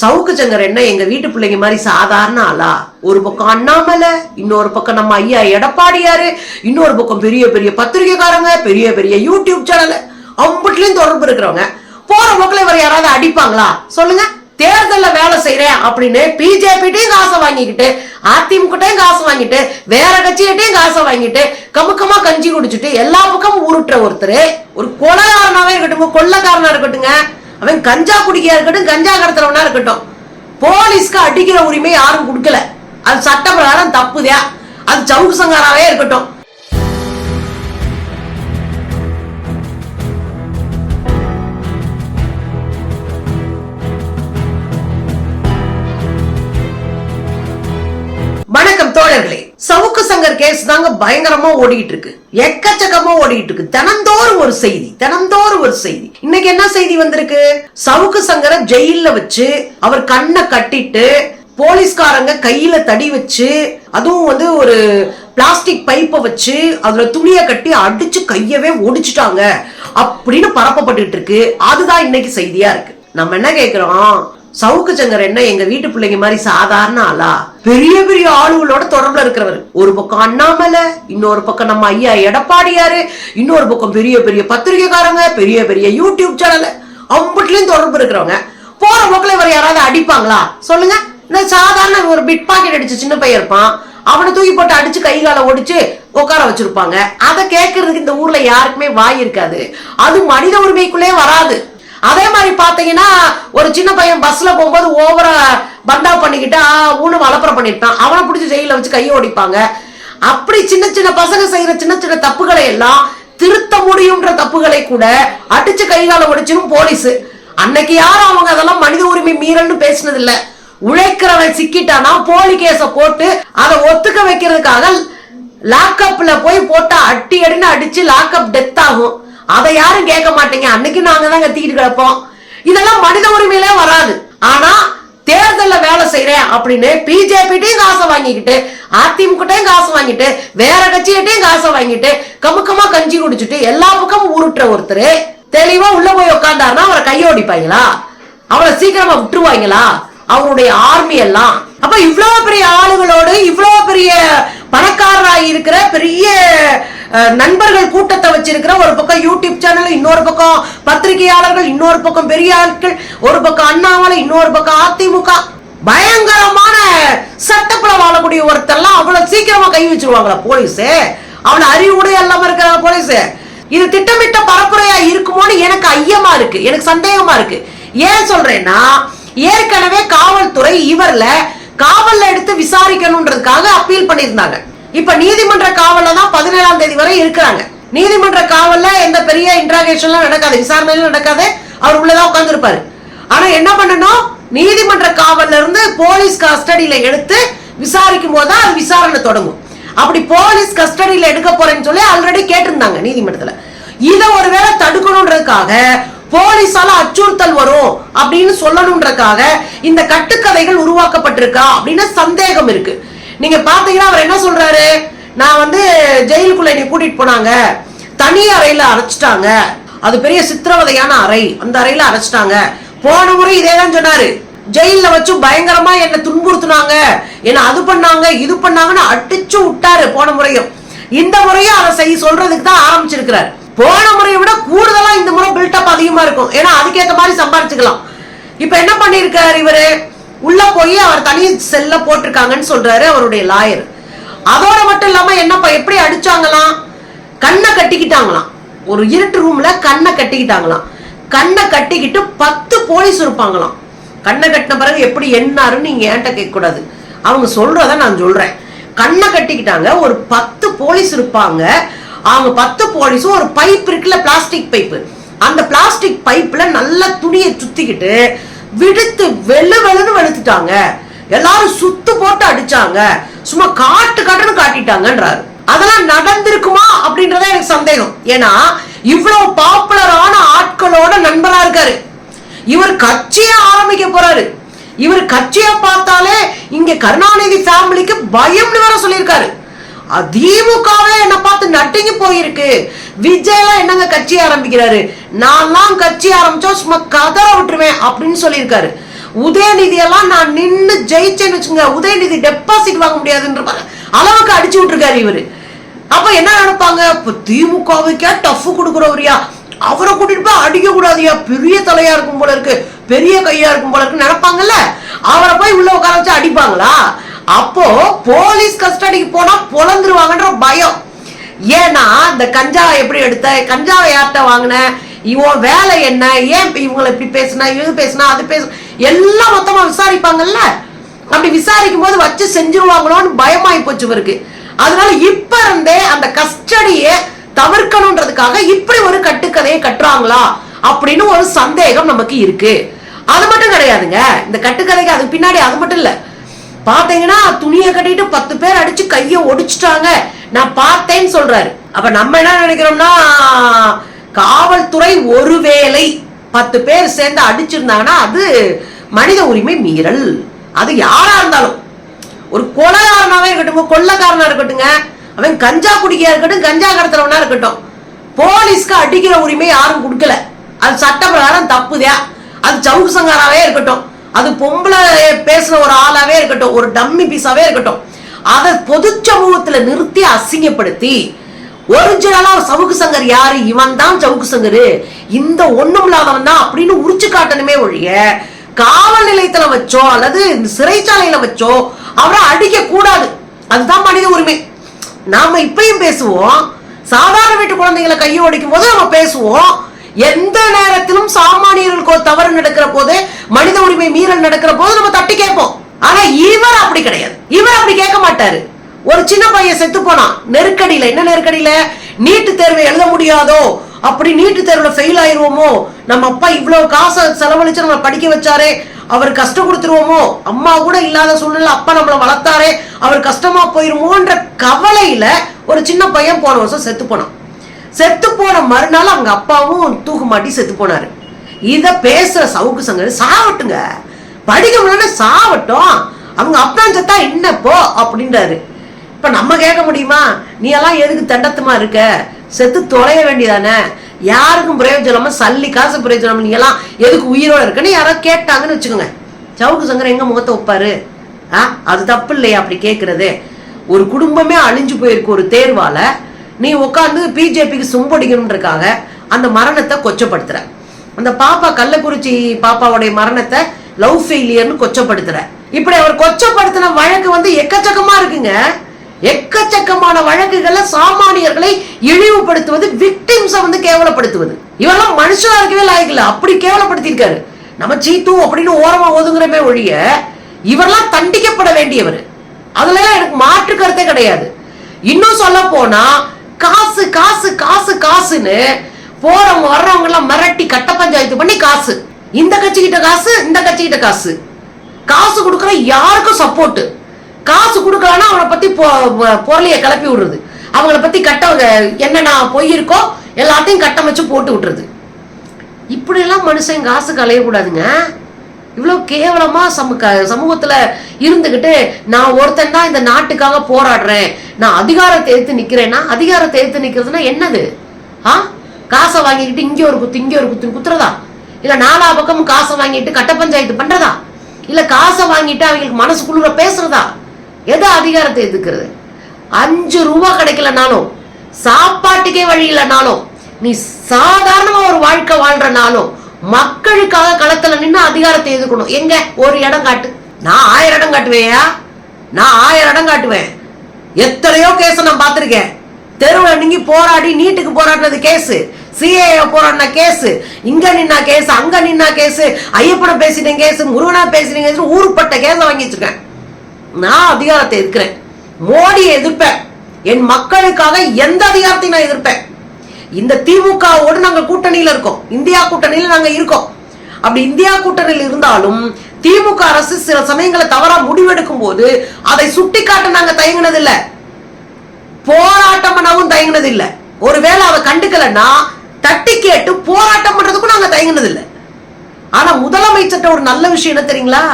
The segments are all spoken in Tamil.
சவுக்கு சங்கர் என்ன எங்க வீட்டு பிள்ளைங்க மாதிரி சாதாரண ஆளா? ஒரு பக்கம் அண்ணாமலை இன்னொரு பக்கம் நம்ம ஐயா எடப்பாடியாரு இன்னொரு பக்கம் பெரிய பெரிய பத்திரிகைக்காரங்க பெரிய பெரிய யூடியூப் சேனல் அவங்கட்லயும் தொடர்பு இருக்கிறவங்க. போற போக்குல இவர் யாராவது அடிப்பாங்களா? சொல்லுங்க. தேர்தல்ல வேலை செய்யறேன் அப்படின்னு பிஜேபிட்டையும் காசை வாங்கிக்கிட்டு அதிமுகட்டையும் காசு வாங்கிட்டு வேற கட்சிகிட்டையும் காசை வாங்கிட்டு கமுக்கமா கஞ்சி குடிச்சிட்டு எல்லா பக்கமும் உருட்டுற ஒருத்தர். ஒரு கொலைகாரனாவே இருக்கட்டும் கொள்ளக்காரனா இருக்கட்டுங்க. அவன் கஞ்சா குடிக்கையா இருக்கட்டும் கஞ்சா கடத்துறவனா இருக்கட்டும். போலீஸ்க்கு அடிக்கிற உரிமை யாரும் கொடுக்கல. அது சட்ட பிரகாரம் தப்புதா. அது சவுக்கு சங்காராவே இருக்கட்டும். கேஸ் தாங்க பயங்கரமா ஓடிட்டு இருக்கு. எக்கச்சக்கமா ஓடிட்டு இருக்கு. தினந்தோறும் ஒரு செய்தி தினந்தோறும் ஒரு செய்தி. இன்னைக்கு என்ன செய்தி வந்திருக்கு? சவுக்கு சங்கரை ஜெயில வச்சு அவர் கண்ணை கட்டிட்டு போலீஸ்காரங்க கையில தடி வச்சு அதுவும் வந்து ஒரு பிளாஸ்டிக் பைப்பை வச்சு அதுல துணியை கட்டி அடிச்சு கையவே ஒடிச்சிட்டாங்க. அப்படின்னு பரப்பப்பட்டுட்டு இருக்கு. அதுதான் இன்னைக்கு செய்தியா இருக்கு. நம்ம என்ன கேக்குறோம்? சவுக்கு சங்கர் என்ன எங்க வீட்டு பிள்ளைங்க மாதிரி சாதாரண ஆளா? பெரிய பெரிய ஆளுகளோட தொடர்புல இருக்கிறவர். ஒரு பக்கம் அண்ணாமலை இன்னொரு பக்கம் நம்ம ஐயா எடப்பாடியாரு இன்னொரு பக்கம் பெரிய பெரிய பத்திரிகைக்காரங்க பெரிய பெரிய யூடியூப் சேனல் அவங்கட்டுலயும் தொடர்பு இருக்கிறவங்க. போற போக்குல இவர் யாராவது அடிப்பாங்களா? சொல்லுங்க. இந்த சாதாரண ஒரு பிட் பாக்கெட் அடிச்சு சின்ன பையன் இருப்பான். அவனை தூக்கி போட்டு அடிச்சு கை காலை ஒடிச்சு உட்கார வச்சிருப்பாங்க. அதை கேட்கறதுக்கு இந்த ஊர்ல யாருக்குமே வாய் இருக்காது. அது மனித உரிமைக்குள்ளே வராது. அதே மாதிரி பார்த்தீங்கன்னா ஒரு சின்ன பையன் பஸ்ல போகும்போது ஓவரா பந்தா பண்ணிக்கிட்டு ஆ, ஊனு வளப்பரம் பண்ணிட்டான் அவனை பிடிச்சி ஜெயில வச்சு கையை ஓடிப்பாங்க அப்படி சின்ன சின்ன பசங்க செய்யற சின்ன சின்ன தப்புகளை எல்லாம் திருத்த முடியும்ன்ற தப்புகளை கூட அடிச்சு கைகால ஒடிச்சிடும் போலீஸ். அன்னைக்கு யாரும் அவங்க அதெல்லாம் மனித உரிமை மீறல்னு பேசினது இல்ல உழைக்கிறவன் சிக்கிட்டானா போலி கேஸ போட்டு அதை ஒத்துக்க வைக்கிறதுக்காக லாக்அப்ல போய் போட்டா அட்டி அடின்னு அடிச்சு லாக்அப் டெத் ஆகும். அதை யாரும் கேட்க மாட்டீங்க. அன்னைக்கு நாங்க தான் கத்திக்கிட்டு கிடப்போம். இதெல்லாம் மனித உரிமையிலே வராது. ஆனா தேர்தல்ல வேலை செய்யறேன் அப்படின்னு பிஜேபிட்டையும் காசை வாங்கிக்கிட்டு அதிமுகட்டையும் காசு வாங்கிட்டு வேற கட்சிகிட்டையும் காசை வாங்கிட்டு கமுக்கமா கஞ்சி குடிச்சிட்டு எல்லா பக்கமும் உருட்டுற ஒருத்தர் தெளிவா உள்ள போய் உட்காந்தாருன்னா அவரை கையோடிப்பாங்களா அவரை சீக்கிரமா விட்டுருவாங்களா? அவருடைய ஆர்மி எல்லாம். அப்ப இவ்வளவு பெரிய ஆளுகளோடு இவ்வளவு பெரிய பணக்காரராக இருக்கிற பெரிய நண்பர்கள் கூட்டத்தை வச்சிருக்கிற ஒரு பக்கம் யூடியூப் சேனல் இன்னொரு பக்கம் பத்திரிகையாளர்கள் இன்னொரு பக்கம் பெரிய ஆட்கள் ஒரு பக்கம் அண்ணாமலை இன்னொரு பக்கம் அதிமுக. பயங்கரமான சட்டப்புல வாழக்கூடிய ஒருத்தெல்லாம் அவ்வளவு சீக்கிரமா கை வச்சிருவாங்களா போலீஸ்? அவளை அறிவுடைய கூட இல்லாம இருக்கிறாங்க போலீஸ். இது திட்டமிட்ட பரப்புரையா இருக்குமோன்னு எனக்கு ஐயமா இருக்கு. எனக்கு சந்தேகமா இருக்கு. ஏன் சொல்றேன்னா ஏற்கனவே காவல்துறை இவர்ல காவல்ல எடுத்து விசாரிக்கணும்ன்றதுக்காக அப்பீல் பண்ணியிருந்தாங்க. இப்ப நீதிமன்ற காவல்ல தான் பதினேழாம் தேதி வரை இருக்கிறாங்க. நீதிமன்ற காவல்ல எந்த பெரிய இன்ட்ராகேஷன்லாம் நடக்காது விசாரணையிலும் நடக்காது. அவர் உள்ளதான் உட்கார்ந்துருப்பாரு. ஆனா என்ன பண்ணணும்? நீதிமன்ற காவல்ல இருந்து போலீஸ் கஸ்டடியில எடுத்து விசாரிக்கும் போது தான் அது விசாரணை தொடங்கும். அப்படி போலீஸ் கஸ்டடியில எடுக்க போறேன்னு சொல்லி ஆல்ரெடி கேட்டிருந்தாங்க நீதிமன்றத்துல. இதை ஒருவேளை தடுக்கணுன்றதுக்காக போலீஸால அச்சுறுத்தல் வரும் அப்படின்னு சொல்லணுன்றதுக்காக இந்த கட்டுக்கதைகள் உருவாக்கப்பட்டிருக்கா அப்படின்னு சந்தேகம் இருக்கு. நீங்க பாத்தீங்கன்னா அவர் என்ன சொல்றாரு? நான் வந்து ஜெயிலுக்குள்ள என்னை கூட்டிட்டு போனாங்க. தனி அறையில அரைச்சிட்டாங்க அது பெரிய சித்திரவதையான அறை. அந்த அறையில அரைச்சிட்டாங்க போன முறை இதே தான் சொன்னாரு. ஜெயில வச்சு பயங்கரமா என்ன துன்புறுத்துனாங்க. என்ன அது பண்ணாங்க இது பண்ணாங்கன்னு அடிச்சு விட்டாரு போன முறையும். இந்த முறையும் அதை செய்ய சொல்றதுக்கு தான் ஆரம்பிச்சிருக்கிறார். போன முறையை விட கூடுதலா இந்த முறை பில்டப் அதிகமா இருக்கும். ஏன்னா அதுக்கேத்த மாதிரி சம்பாரிச்சுக்கலாம். இப்ப என்ன பண்ணிருக்காரு இவரு? உள்ள போய் அவர் தனி செல்ல போட்டிருக்காங்கன்னு சொல்றாரு அவருடைய லாயர் அதோட மட்டும் இல்லாம என்னப்பா எப்படி அடிச்சாங்களாம்? கண்ணை கட்டிக்கிட்டாங்களாம். ஒரு இருட்டு ரூம்ல கண்ணை கட்டிக்கிட்டாங்களாம். கண்ணை கட்டிக்கிட்டு பத்து போலீஸ் இருப்பாங்களாம். கண்ணை கட்டின பிறகு எப்படி என்னாருன்னு நீங்க ஏன்ட்ட கேட்க கூடாது அவங்க சொல்றத நான் சொல்றேன். கண்ணை கட்டிக்கிட்டாங்க ஒரு பத்து போலீஸ் இருப்பாங்க. அவங்க பத்து போலீஸும் ஒரு பைப் இருக்குல்ல பிளாஸ்டிக் பைப்பு அந்த பிளாஸ்டிக் பைப்ல நல்ல துணியை சுத்திக்கிட்டு விடுத்து வெள்ளு வெளுன்னு வெளுத்துட்டாங்க. எல்லாரும் சுத்து போட்டு அடிச்சாங்க. சும்மா காட்டு காட்டுன்னு காட்டிட்டாங்கன்றாரு. அதெல்லாம் நடந்திருக்குமா அப்படின்றத எனக்கு சந்தேகம். ஏன்னா இவ்வளவு பாப்புலரான ஆட்களோட நண்பரா இருக்காரு. இவர் கட்சியை ஆரம்பிக்க போறாரு. இவர் கட்சியை பார்த்தாலே இங்க கருணாநிதி ஃபேமிலிக்கு பயம்னு வேற சொல்லியிருக்காரு. திமுகவே என்ன பார்த்து நட்டுங்கி போயிருக்கு. விஜய் எல்லாம் என்னங்க கட்சி ஆரம்பிக்கிறாரு? நான்லாம் கட்சி ஆரம்பிச்சோம் சும்மா கதற பண்ணுவேன் அப்படின்னு சொல்லியிருக்காரு. உதயநிதி எல்லாம் நான் நின்று ஜெயிச்சேன்னு வச்சுங்க உதயநிதி டெபாசிட் வாங்க முடியாதுன்ற அளவுக்கு அடிச்சு விட்டுருக்காரு இவரு. அப்ப என்ன நினைப்பாங்க? இப்ப திமுகவுக்கே டஃப் கொடுக்குறவரியா? அவரை கூட்டிட்டு போய் அடிக்க கூடாதியா? பெரிய தலையா இருக்கும் போல இருக்கு. பெரிய கையா இருக்கும் போல இருக்கு நினைப்பாங்கல்ல? அவரை போய் உள்ள உட்கார வச்சு அடிப்பாங்களா? அப்போ போலீஸ் கஸ்டடிக்கு போனா பொழந்துருவாங்கன்ற பயம். ஏன்னா இந்த கஞ்சாவை எப்படி எடுத்த? கஞ்சாவை யார்கிட்ட வாங்கின? இவன் வேலை என்ன? ஏன் இவங்களை இப்படி பேசுனா? இவங்க பேசுனா அது பேசு? எல்லாம் மொத்தமா விசாரிப்பாங்கல்ல? அப்படி விசாரிக்கும் போது வச்சு செஞ்சிருவாங்களோன்னு பயமாயி போச்சு இவருக்கு. அதனால இப்ப இருந்தே அந்த கஸ்டடியை தவிர்க்கணுன்றதுக்காக இப்படி ஒரு கட்டுக்கதையை கட்டுறாங்களா அப்படின்னு ஒரு சந்தேகம் நமக்கு இருக்கு. அது மட்டும் கிடையாதுங்க. இந்த கட்டுக்கதைக்கு அதுக்கு பின்னாடி அது மட்டும் இல்ல. பாத்தீங்கன்னா துணியை கட்டிட்டு பத்து பேர் அடிச்சு கையை ஒடிச்சிட்டாங்க. நான் பார்த்தேன்னு சொல்றாரு. அப்ப நம்ம என்ன நினைக்கிறோம்னா காவல்துறை ஒருவேளை பத்து பேர் சேர்ந்து அடிச்சிருந்தாங்கன்னா அது மனித உரிமை மீறல். அது யாரா இருந்தாலும். ஒரு கொலைகாரனாவே இருக்கட்டும் கொள்ளக்காரனா இருக்கட்டுங்க அவன் கஞ்சா குடிக்கையா இருக்கட்டும் கஞ்சா கடத்துறவனா இருக்கட்டும் போலீஸ்க்கு அடிக்கிற உரிமை யாரும் கொடுக்கல. அது சட்ட பிரகாரம் தப்புதா. அது சவுக்கு சங்காராவே இருக்கட்டும். அது பொம்பளை பேசுற ஒரு ஆளாவே இருக்கட்டும். ஒரு டம்மி பீஸாவே இருக்கட்டும். அதை பொது சமூகத்துல நிறுத்தி அசிங்கப்படுத்தி ஒரிஜினலா சவுக்கு சங்கர் யாரு? இவன் தான் சவுக்கு சங்கரு. இந்த ஒண்ணும் இல்லாதவன் தான் அப்படின்னு உரிச்சு காட்டணுமே ஒழிய காவல் நிலையத்துல வச்சோ அல்லது சிறைச்சாலையில வச்சோ அவரை அடிக்க கூடாது. அதுதான் மனித உரிமை. நாம இப்பயும் பேசுவோம். சாதாரண வீட்டு குழந்தைங்களை கையை ஒடிக்கும் போது நம்ம பேசுவோம். எந்த நேரத்திலும் சாமானியர்களுக்கு தவறு நடக்கிற போது மனித உரிமை மீறல் நடக்கிற போது நம்ம தட்டி கேட்போம். ஆனா இவர் அப்படி கிடையாது. இவர் அப்படி கேட்க மாட்டாரு. ஒரு சின்ன பையன் செத்து போனான். நெருக்கடியில என்ன நெருக்கடியில? நீட்டு தேர்வை எழுத முடியாதோ? அப்படி நீட்டு தேர்வுல ஃபெயில் ஆயிருவோமோ? நம்ம அப்பா இவ்வளவு காசை செலவழிச்சு நம்ம படிக்க வச்சாரே அவர் கஷ்டம் கொடுத்துருவோமோ? அம்மா கூட இல்லாத சூழ்நிலை அப்பா நம்மளை வளர்த்தாரே அவர் கஷ்டமா போயிருமோன்ற கவலையில ஒரு சின்ன பையன் போன வருஷம் செத்து போனான். செத்து போன மறுநாள் அவங்க அப்பாவும் தூக்கு மாட்டி செத்து போனாரு. இத பேசுற சவுக்கு சங்கர் சாவட்டுங்க. படிக்க முடியல சாவட்டும். அவங்க அப்பா செத்தா என்னப்போ அப்படின்றாரு. இப்போ நம்ம கேட்க முடியுமா? நீ எல்லாம் எதுக்கு தண்டத்துமா இருக்க? செத்து தொலைய வேண்டியதானே? யாருக்கும் பிரயோஜனம்? சல்லி காசு பிரயோஜனம்? நீ எல்லாம் எதுக்கு உயிரோட இருக்குன்னு யாராவது கேட்டாங்கன்னு வச்சுக்கோங்க. சவுக்கு சங்கர் எங்க முகத்தை வைப்பாரு? ஆ அது தப்பு இல்லையா? அப்படி கேட்கறது. ஒரு குடும்பமே அழிஞ்சு போயிருக்கு ஒரு தேர்வால. நீ உட்காந்து பிஜேபிக்கு சும்படிக்கணுன்றக்காக அந்த மரணத்தை கொச்சப்படுத்துற. அந்த பாப்பா கள்ளக்குறிச்சி பாப்பாவுடைய மரணத்தை லவ் ஃபெயிலியர்னு கொச்சப்படுத்துற. இப்படி அவர் கொச்சப்படுத்தின வழக்கு வந்து எக்கச்சக்கமா இருக்குங்க. எக்கச்சக்கமான வழக்குகள்ல சாமானியர்களை இழிவுபடுத்துவது விக்டிம்ஸ வந்து கேவலப்படுத்துவது. இவெல்லாம் மனுஷனா இருக்கவே லாயக்கில்ல அப்படி கேவலப்படுத்தியிருக்காரு. நம்ம சீத்து அப்படின்னு ஓரமா ஒதுங்குறமே ஒழிய இவரெல்லாம் தண்டிக்கப்பட வேண்டியவர். அதுல எனக்கு மாற்று கருத்தே கிடையாது. இன்னும் சொல்ல போனா காசு காசு காசு காசுன்னு போறவங்க வர்றவங்க எல்லாம் மிரட்டி கட்ட பஞ்சாயத்து பண்ணி காசு. இந்த கட்சிக்கிட்ட காசு இந்த கட்சிக்கிட்ட காசு. காசு கொடுக்குற யாருக்கும் சப்போர்ட்டு காசு கொடுக்கலன்னா அவனை பத்தி பொருளையை கிளப்பி விடுறது. அவங்கள பத்தி கட்ட என்னென்ன பொய் இருக்கோ எல்லாத்தையும் கட்டமைச்சு போட்டு விட்டுறது. இப்படி எல்லாம் மனுஷன் காசு கலையக்கூடாதுங்க இவ்வளவு கேவலமா சமூக சமூகத்துல இருந்துகிட்டு நான் ஒருத்தன் தான் இந்த நாட்டுக்காக போராடுறேன். நான் அதிகாரத்தை எடுத்து நிக்கிறேன்னா அதிகாரத்தை எடுத்து நிற்கிறதுனா என்னது? ஆ? காசை வாங்கிக்கிட்டு இங்கே ஒரு குத்து இங்கே ஒரு குத்து குத்துறதா? இல்ல நாலா பக்கமும் காசை வாங்கிட்டு கட்ட பஞ்சாயத்து பண்றதா? இல்ல காசை வாங்கிட்டு அவங்களுக்கு மனசுக்குள்ள பேசுறதா? எது அதிகாரத்தை எதுக்குறது அஞ்சு ரூபா கிடைக்கலனாலும் சாப்பாட்டுக்கே வழி இல்லைனாலும் நீ சாதாரணமா ஒரு வாழ்க்கை வாழ்றனாலும் மக்களுக்காக களத்துல நின்று அதிகாரத்தை எதுக்கணும் எங்க? ஒரு இடம் காட்டு. நான் ஆயிரம் இடம் காட்டுவேயா நான் ஆயிரம் இடம் காட்டுவேன். எத்தனையோ கேஸ் நான் பார்த்துருக்கேன். தெருவில் நீங்கி போராடி நீட்டுக்கு போராடினது கேஸு சிஏ போராடின கேஸு இங்க நின்னா கேஸ் அங்க நின்னா கேஸு ஐயப்பனை பேசினேன் கேஸ் முருகனா பேசிட்டேன் கேஸ் ஊருப்பட்ட கேஸை வாங்கி வச்சிருக்கேன். நான் அதிகாரத்தை எதிர்க்கிறேன். மோடியை எதிர்ப்பேன். என் மக்களுக்காக எந்த அதிகாரத்தையும் நான் எதிர்ப்பேன். இந்த திமுகவோடு நாங்கள் கூட்டணியில் இருக்கோம். இந்தியா கூட்டணியில் நாங்கள் இருக்கோம். அப்படி இந்தியா கூட்டணியில் இருந்தாலும் திமுக அரசு சில சமயங்களை தவறா முடிவெடுக்கும் போது அதை சுட்டிக்காட்ட நாங்க தயங்கினது இல்ல போராட்டம் பண்ணவும் தயங்கினது இல்ல ஒருவேளை அவ கண்டுக்கலன்னா தட்டி கேட்டு போராட்டம் பண்றதுக்கும் நாங்க தயங்கினது இல்ல ஆனா முதலமைச்சர்கிட்ட ஒரு நல்ல விஷயம் என்ன தெரியுங்களா?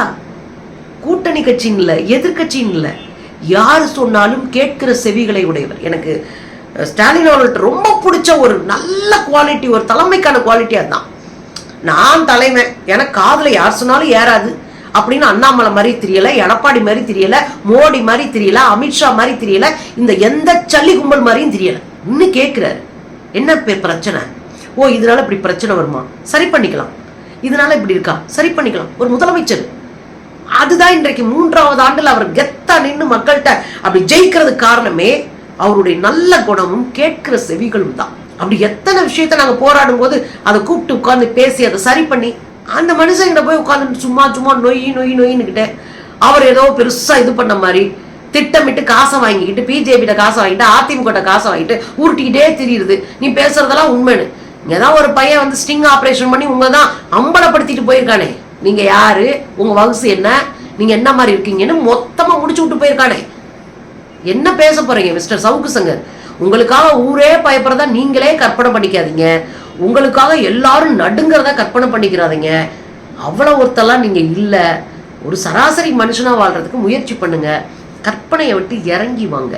கூட்டணி கட்சின்னு இல்லை எதிர்கட்சின்னு இல்லை. யார் சொன்னாலும் கேட்கிற செவிகளை உடையவர். எனக்கு ஸ்டாலின் அவர்கள்ட்ட ரொம்ப பிடிச்ச ஒரு நல்ல குவாலிட்டி ஒரு தலைமைக்கான குவாலிட்டி அதுதான். நான் தலைமை எனக்கு காதில் யார் சொன்னாலும் ஏறாது. அப்படின்னு அண்ணாமலை மாதிரி தெரியல எடப்பாடி மாதிரி தெரியல மோடி மாதிரி தெரியல அமித்ஷா மாதிரி தெரியல இந்த எந்த சல்லி கும்பல் மாதிரியும் தெரியல. இன்னும் கேட்குறாரு. என்ன பிரச்சனை? ஓ இதனால இப்படி பிரச்சனை வருமா? சரி பண்ணிக்கலாம். இதனால இப்படி இருக்கா? சரி பண்ணிக்கலாம். ஒரு முதலமைச்சர். அதுதான் இன்றைக்கு மூன்றாவது ஆண்டில் அவர் கெத்தா நின்று மக்கள்கிட்ட அப்படி ஜெயிக்கிறதுக்கு காரணமே அவருடைய நல்ல குணமும் கேட்கிற செவிகளும் தான். அப்படி எத்தனை விஷயத்த நாங்கள் போராடும் போது அதை கூப்பிட்டு உட்காந்து பேசி அதை சரி பண்ணி அந்த மனுஷங்கிட்ட போய் உட்காந்து சும்மா சும்மா நொய் நொய் நொயின்னுக்கிட்ட அவர் ஏதோ பெருசா இது பண்ண மாதிரி திட்டமிட்டு காசை வாங்கிக்கிட்டு பிஜேபியிட்ட காசை வாங்கிட்டு அதிமுக காசை வாங்கிட்டு உருட்டிக்கிட்டே திரியுது. நீ பேசுறதெல்லாம் உண்மைன்னு. இங்கதான் ஒரு பையன் வந்து ஸ்டிங் ஆப்ரேஷன் பண்ணி உங்க தான் அம்பலப்படுத்திட்டு போயிருக்கானே. நீங்க யாரு? உங்க வகுசு என்ன? நீங்க என்ன மாதிரி இருக்கீங்கன்னு மொத்தமா முடிச்சு விட்டு போயிருக்கானே. என்ன பேச போறீங்க மிஸ்டர் சவுக்கு சங்கர்? உங்களுக்காக ஊரே பயப்படுறதா நீங்களே கற்பனை பண்ணிக்காதீங்க. உங்களுக்காக எல்லாரும் நடுங்கிறத கற்பனை பண்ணிக்கிறாதீங்க. அவ்வளவு ஒருத்தெல்லாம் நீங்க இல்ல. ஒரு சராசரி மனுஷனா வாழ்றதுக்கு முயற்சி பண்ணுங்க. கற்பனையை விட்டு இறங்கி வாங்க.